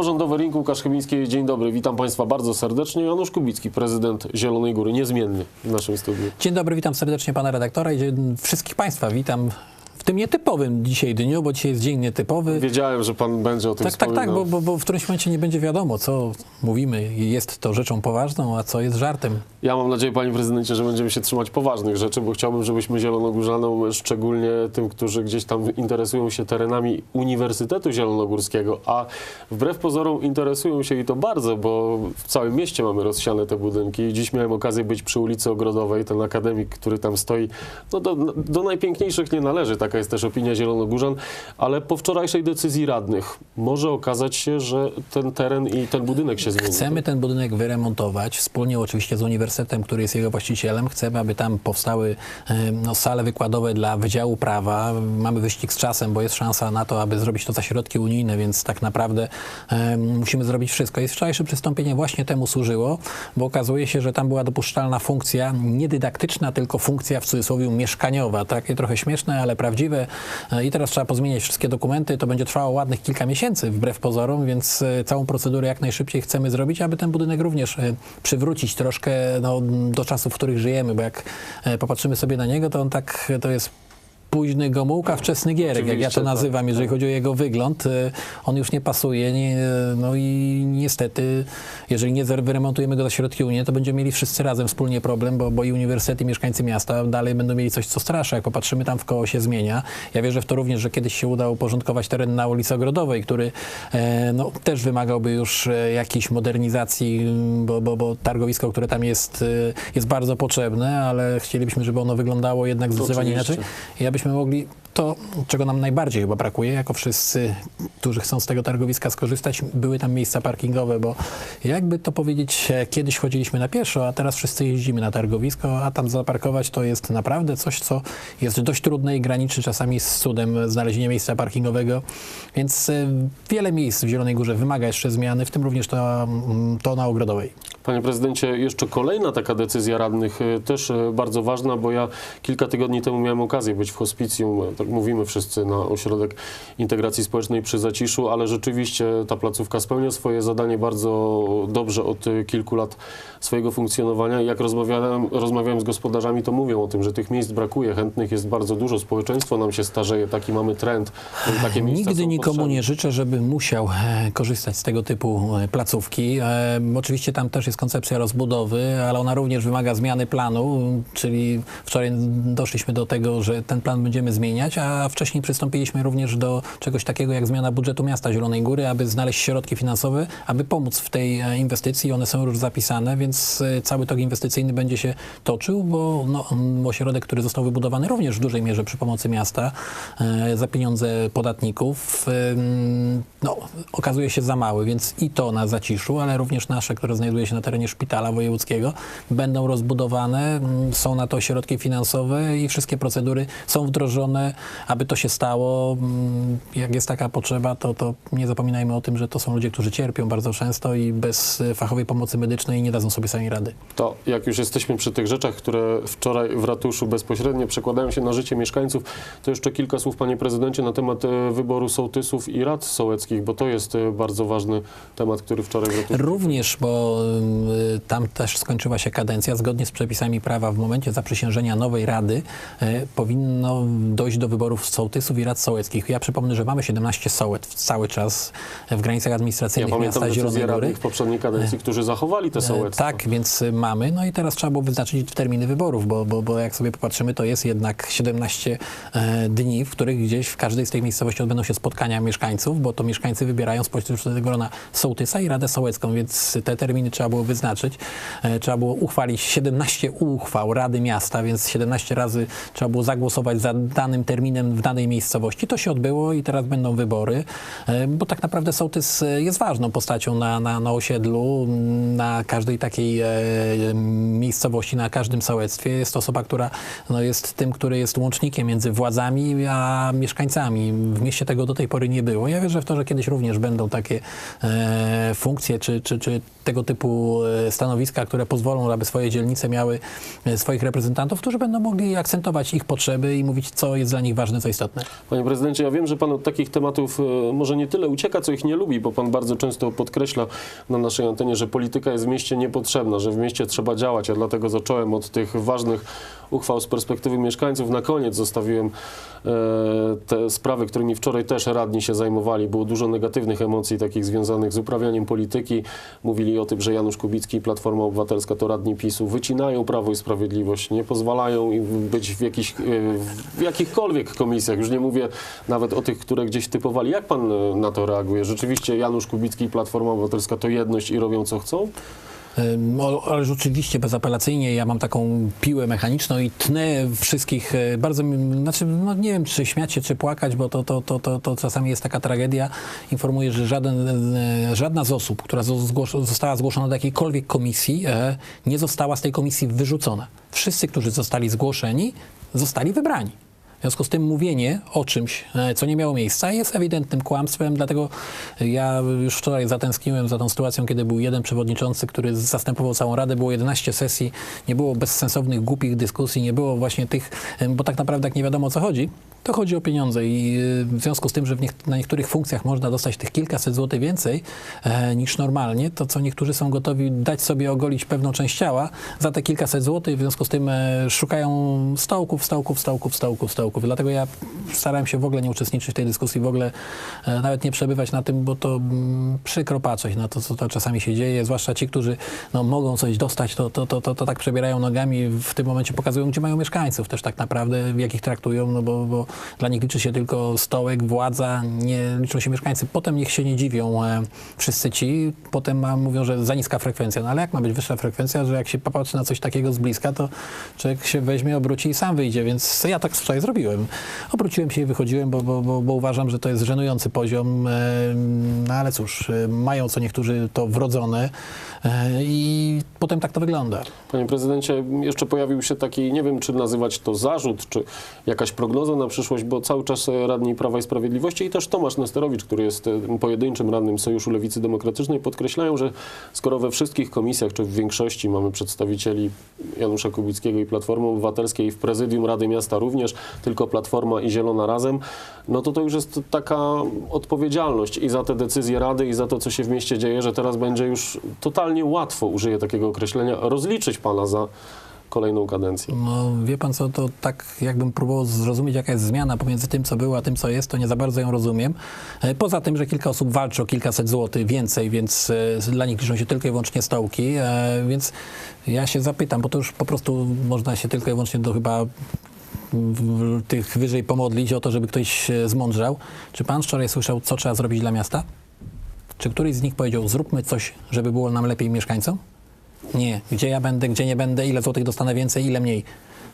Samorządowy Rynku, Łukasz Chybiński, dzień dobry, witam Państwa bardzo serdecznie. Janusz Kubicki, prezydent Zielonej Góry, niezmienny w naszym studiu. Dzień dobry, witam serdecznie pana redaktora i wszystkich państwa witam w tym nietypowym dzisiaj dniu, bo dzisiaj jest dzień nietypowy. Wiedziałem, że Pan będzie o tym Tak, tak, tak, wspominał. bo, bo, bo w którymś momencie nie będzie wiadomo, co mówimy. Jest to rzeczą poważną, a co jest żartem. Ja mam nadzieję, Panie Prezydencie, że będziemy się trzymać poważnych rzeczy, bo chciałbym, żebyśmy Zielonogórzanom, szczególnie tym, którzy gdzieś tam interesują się terenami Uniwersytetu Zielonogórskiego, a wbrew pozorom interesują się i to bardzo, bo w całym mieście mamy rozsiane te budynki. Dziś miałem okazję być przy ulicy Ogrodowej, ten akademik, który tam stoi, no do, do najpiękniejszych nie należy, taka jest też opinia Zielonogórzan, ale po wczorajszej decyzji radnych może okazać się, że ten teren i ten budynek się zmieni. Chcemy ten budynek wyremontować, wspólnie oczywiście z uniwersytetem, który jest jego właścicielem. Chcemy, aby tam powstały e, no, sale wykładowe dla Wydziału Prawa. Mamy wyścig z czasem, bo jest szansa na to, aby zrobić to za środki unijne, więc tak naprawdę e, musimy zrobić wszystko. I wczorajsze przystąpienie właśnie temu służyło, bo okazuje się, że tam była dopuszczalna funkcja nie dydaktyczna, tylko funkcja w cudzysłowie mieszkaniowa. Takie trochę śmieszne, ale prawdziwe. E, I teraz trzeba pozmieniać wszystkie dokumenty. To będzie trwało ładnych kilka miesięcy, wbrew pozorom, więc e, całą procedurę jak najszybciej chcemy zrobić, aby ten budynek również e, przywrócić troszkę no, do czasów, w których żyjemy, bo jak popatrzymy sobie na niego, to on tak, to jest późny Gomułka, wczesny Gierek, jak ja Oczywiście, to tak, nazywam, jeżeli tak. chodzi o jego wygląd. E, On już nie pasuje, nie, no i niestety, jeżeli nie wyremontujemy go za środki Unii, to będziemy mieli wszyscy razem wspólnie problem, bo, bo i uniwersytet, i mieszkańcy miasta dalej będą mieli coś, co straszy. Jak popatrzymy, tam w koło się zmienia. Ja wierzę w to również, że kiedyś się uda uporządkować teren na ulicy Ogrodowej, który e, no, też wymagałby już e, jakiejś modernizacji, m, bo, bo, bo targowisko, które tam jest, e, jest bardzo potrzebne, ale chcielibyśmy, żeby ono wyglądało jednak zdecydowanie oczywiście. inaczej. I abyśmy mogli to, czego nam najbardziej chyba brakuje, jako wszyscy, którzy chcą z tego targowiska skorzystać, były tam miejsca parkingowe, bo jakby to powiedzieć, e, kiedyś chodziliśmy na pieszo, a teraz wszyscy jeździmy na targowisko, a tam zaparkować to jest naprawdę coś, co jest dość trudne i graniczy czasami z cudem znalezienie miejsca parkingowego, więc e, wiele miejsc w Zielonej Górze wymaga jeszcze zmiany, w tym również to, mm, to na Ogrodowej. Panie prezydencie, jeszcze kolejna taka decyzja radnych, y, też y, bardzo ważna, bo ja kilka tygodni temu miałem okazję być w hospicjum, y, tak mówimy wszyscy, na ośrodek integracji społecznej przy Zaciszu, ale rzeczywiście ta placówka spełnia swoje zadanie bardzo dobrze od kilku lat swojego funkcjonowania. Jak rozmawiałem, rozmawiałem z gospodarzami, to mówią o tym, że tych miejsc brakuje, chętnych jest bardzo dużo, społeczeństwo nam się starzeje, taki mamy trend. Takie Nigdy nikomu potrzebne. nie życzę, żeby musiał e, korzystać z tego typu e, placówki. E, oczywiście tam też jest koncepcja rozbudowy, ale ona również wymaga zmiany planu, czyli wczoraj doszliśmy do tego, że ten plan będziemy zmieniać, a wcześniej przystąpiliśmy również do czegoś takiego jak zmiana budżetu miasta Zielonej Góry, aby znaleźć środki finansowe, aby pomóc w tej e, inwestycji. One są już zapisane, więc e, cały tok inwestycyjny będzie się toczył, bo no, ośrodek, który został wybudowany również w dużej mierze przy pomocy miasta, e, za pieniądze podatników, no, okazuje się za mały, więc i to na zaciszu, ale również nasze, które znajduje się na terenie szpitala wojewódzkiego, będą rozbudowane, mm, są na to środki finansowe i wszystkie procedury są wdrożone, aby to się stało. Mm, Jak jest taka potrzeba, to, to nie zapominajmy o tym, że to są ludzie, którzy cierpią bardzo często i bez e, fachowej pomocy medycznej nie dadzą sobie sami rady. To jak już jesteśmy przy tych rzeczach, które wczoraj w ratuszu bezpośrednio przekładają się na życie mieszkańców, to jeszcze kilka słów, panie prezydencie, na temat e, wyboru sołtysów i rad sołeckich, bo to jest e, bardzo ważny temat, który wczoraj w ratuszu. Również, bo tam też skończyła się kadencja. Zgodnie z przepisami prawa w momencie zaprzysiężenia nowej rady y, powinno dojść do wyborów sołtysów i rad sołeckich. Ja przypomnę, że mamy 17 sołet cały czas w granicach Ja administracyjnych pamiętam miasta Zielonej Góry. w poprzedniej kadencji, którzy zachowali te sołectwa. Tak, więc y, mamy. No i teraz trzeba było wyznaczyć terminy wyborów, bo, bo, bo jak sobie popatrzymy, to jest jednak 17 e, dni, w których gdzieś w każdej z tych miejscowości odbędą się spotkania mieszkańców, bo to mieszkańcy wybierają spośród grona sołtysa i Radę Sołecką, więc te terminy trzeba było wyznaczyć. E, trzeba było uchwalić 17 uchwał Rady Miasta, więc 17 razy trzeba było zagłosować za danym terminem w danej miejscowości. To się odbyło i teraz będą wybory, e, bo tak naprawdę sołtys e, jest ważną postacią na, na, na osiedlu, m, na każdej takiej miejscowości, na każdym sołectwie. Jest to osoba, która no, jest tym, który jest łącznikiem między władzami a mieszkańcami. W mieście tego do tej pory nie było. Ja wierzę w to, że kiedyś również będą takie funkcje czy, czy, czy tego typu e, stanowiska, które pozwolą, aby swoje dzielnice miały e, swoich reprezentantów, którzy będą mogli akcentować ich potrzeby i mówić, co jest dla nich ważne, co istotne. Panie prezydencie, ja wiem, że pan od takich tematów e, może nie tyle ucieka, co ich nie lubi, bo pan bardzo często podkreśla na naszej antenie, że polityka jest w mieście niepotrzebna, że w mieście trzeba działać. Ja dlatego zacząłem od tych ważnych uchwał z perspektywy mieszkańców. Na koniec zostawiłem e, te sprawy, którymi wczoraj też radni się zajmowali. Było dużo negatywnych emocji takich związanych z uprawianiem polityki. Mówili o tym, że Janusz Kubicki i Platforma Obywatelska to radni PiSu wycinają Prawo i Sprawiedliwość, nie pozwalają im być w, jakichś, e, w jakichkolwiek komisjach. Już nie mówię nawet o tych, które gdzieś typowali. Jak pan e, na to reaguje? Rzeczywiście Janusz Kubicki i Platforma Obywatelska to jedność i robią co chcą? Ależ oczywiście bezapelacyjnie ja mam taką piłę mechaniczną i tnę wszystkich e, bardzo, znaczy no nie wiem czy śmiać się, czy płakać, bo to, to, to, to, to czasami jest taka tragedia. Informuję, że żaden, e, żadna z osób, która została zgłoszona do jakiejkolwiek komisji, e, nie została z tej komisji wyrzucona. Wszyscy, którzy zostali zgłoszeni, zostali wybrani. W związku z tym mówienie o czymś, e, co nie miało miejsca, jest ewidentnym kłamstwem, dlatego ja już wczoraj zatęskniłem za tą sytuacją, kiedy był jeden przewodniczący, który zastępował całą Radę, było 11 sesji, nie było bezsensownych, głupich dyskusji, nie było właśnie tych, e, bo tak naprawdę jak nie wiadomo o co chodzi, to chodzi o pieniądze i e, w związku z tym, że niek- na niektórych funkcjach można dostać tych kilkaset złotych więcej e, niż normalnie, to co niektórzy są gotowi dać sobie ogolić pewną część ciała za te kilkaset złotych, w związku z tym e, szukają stołków, stołków, stołków, stołków, stołków. Dlatego ja starałem się w ogóle nie uczestniczyć w tej dyskusji, w ogóle e, nawet nie przebywać na tym, bo to mm, przykro patrzeć na to, co to czasami się dzieje, zwłaszcza ci, którzy no, mogą coś dostać, to, to, to, to, tak przebierają nogami, w tym momencie pokazują, gdzie mają mieszkańców też tak naprawdę, jak ich traktują, no bo, bo dla nich liczy się tylko stołek, władza, nie liczą się mieszkańcy. Potem niech się nie dziwią e, wszyscy ci, potem mówią, że za niska frekwencja. No ale jak ma być wyższa frekwencja, że jak się popatrzy na coś takiego z bliska, to człowiek się weźmie, obróci i sam wyjdzie, więc ja tak wczoraj zrobiłem. Obróciłem się i wychodziłem, bo, bo, bo, bo uważam, że to jest żenujący poziom, e, no ale cóż, e, mają co niektórzy to wrodzone i potem tak to wygląda. Panie prezydencie, jeszcze pojawił się taki, nie wiem czy nazywać to zarzut, czy jakaś prognoza na przyszłość, bo cały czas e, radni Prawa i Sprawiedliwości i też Tomasz Nesterowicz, który jest e, pojedynczym radnym Sojuszu Lewicy Demokratycznej, podkreślają, że skoro we wszystkich komisjach, czy w większości mamy przedstawicieli Janusza Kubickiego i Platformy Obywatelskiej w prezydium Rady Miasta również, tylko Platforma i Zielona razem, no to to już jest taka odpowiedzialność i za te decyzje Rady i za to, co się w mieście dzieje, że teraz będzie już totalnie łatwo, użyję takiego określenia, rozliczyć pana za kolejną kadencję. No wie pan co, to tak jakbym próbował zrozumieć jaka jest zmiana pomiędzy tym co było, a tym co jest, to nie za bardzo ją rozumiem. E, Poza tym, że kilka osób walczy o kilkaset złotych więcej, więc e, dla nich liczą się tylko i wyłącznie stołki, e, więc ja się zapytam, bo to już po prostu można się tylko i wyłącznie do chyba tych wyżej pomodlić o to, żeby ktoś zmądrzał. Czy pan wczoraj słyszał, co trzeba zrobić dla miasta? Czy któryś z nich powiedział, zróbmy coś, żeby było nam lepiej mieszkańcom? Nie. Gdzie ja będę, gdzie nie będę, ile złotych dostanę więcej, ile mniej.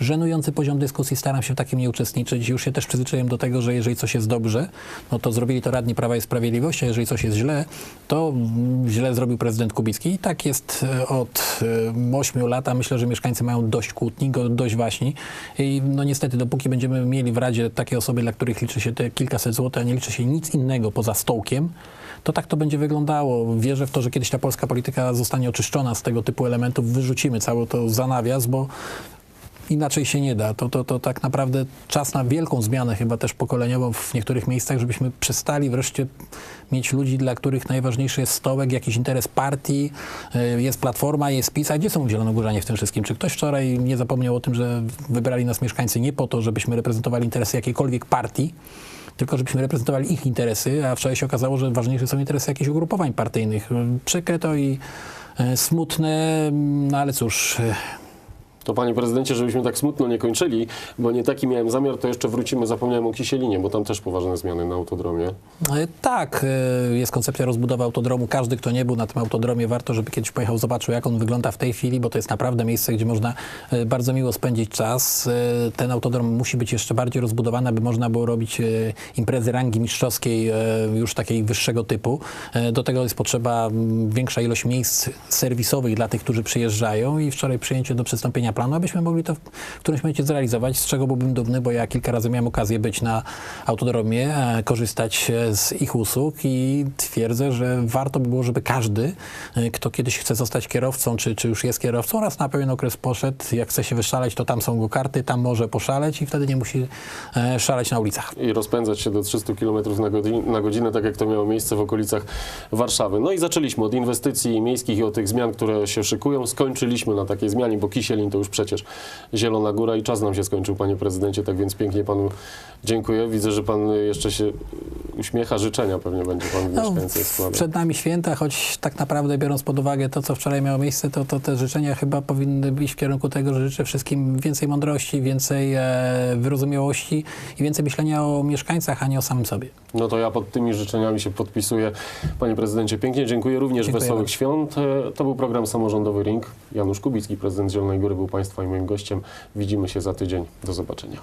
Żenujący poziom dyskusji, staram się w takim nie uczestniczyć. Już się też przyzwyczaiłem do tego, że jeżeli coś jest dobrze, no to zrobili to radni Prawa i Sprawiedliwości, a jeżeli coś jest źle, to źle zrobił prezydent Kubicki. I tak jest e, od e, 8 lat, a myślę, że mieszkańcy mają dość kłótni, dość waśni. I no niestety, dopóki będziemy mieli w Radzie takie osoby, dla których liczy się te kilkaset złotych, a nie liczy się nic innego poza stołkiem, to tak to będzie wyglądało. Wierzę w to, że kiedyś ta polska polityka zostanie oczyszczona z tego typu elementów. Wyrzucimy cały to za nawias, bo inaczej się nie da. To, to, to tak naprawdę czas na wielką zmianę chyba też pokoleniową w niektórych miejscach, żebyśmy przestali wreszcie mieć ludzi, dla których najważniejszy jest stołek, jakiś interes partii, y, jest platforma, jest PiS. A gdzie są zielonogórzanie w tym wszystkim? Czy ktoś wczoraj nie zapomniał o tym, że wybrali nas mieszkańcy nie po to, żebyśmy reprezentowali interesy jakiejkolwiek partii, tylko żebyśmy reprezentowali ich interesy, a wczoraj się okazało, że ważniejsze są interesy jakichś ugrupowań partyjnych. Przykre to i e, smutne, no ale cóż, e, To panie prezydencie, żebyśmy tak smutno nie kończyli, bo nie taki miałem zamiar, to jeszcze wrócimy, zapomniałem o Kisielinie, bo tam też poważne zmiany na autodromie. E, Tak, e, jest koncepcja rozbudowy autodromu. Każdy, kto nie był na tym autodromie, warto, żeby kiedyś pojechał, zobaczył, jak on wygląda w tej chwili, bo to jest naprawdę miejsce, gdzie można e, bardzo miło spędzić czas. E, Ten autodrom musi być jeszcze bardziej rozbudowany, aby można było robić imprezy rangi mistrzowskiej już takiej wyższego typu. Do tego jest potrzeba większa ilość miejsc serwisowych dla tych, którzy przyjeżdżają i wczoraj przyjęcie do przystąpienia planu, abyśmy mogli to w którymś momencie zrealizować, z czego byłbym dumny, bo ja kilka razy miałem okazję być na autodromie, e, korzystać e, z ich usług i twierdzę, że warto by było, żeby każdy, e, kto kiedyś chce zostać kierowcą, czy, czy już jest kierowcą, raz na pewien okres poszedł, jak chce się wyszaleć, to tam są go karty, tam może poszaleć i wtedy nie musi szaleć na ulicach. i rozpędzać się do 300 km na, godzi- na godzinę, tak jak to miało miejsce w okolicach Warszawy. No i zaczęliśmy od inwestycji miejskich i od tych zmian, które się szykują. Skończyliśmy na takiej zmianie, bo Kisielin to już przecież Zielona Góra i czas nam się skończył, panie prezydencie, tak więc pięknie panu dziękuję. Widzę, że pan jeszcze się uśmiecha, życzenia pewnie będzie pan No, mieszkańcy składał. przed nami święta, choć tak naprawdę biorąc pod uwagę to, co wczoraj miało miejsce, to, to te życzenia chyba powinny iść w kierunku tego, że życzę wszystkim więcej mądrości, więcej e, wyrozumiałości i więcej myślenia o mieszkańcach, a nie o samym sobie. No to ja pod tymi życzeniami się podpisuję. Panie prezydencie, pięknie dziękuję. Również Dziękuję wesołych bardzo. świąt. E, To był program Samorządowy Ring. Janusz Kubicki, prezydent Zielonej Góry był państwa i moim gościem. Widzimy się za tydzień. Do zobaczenia.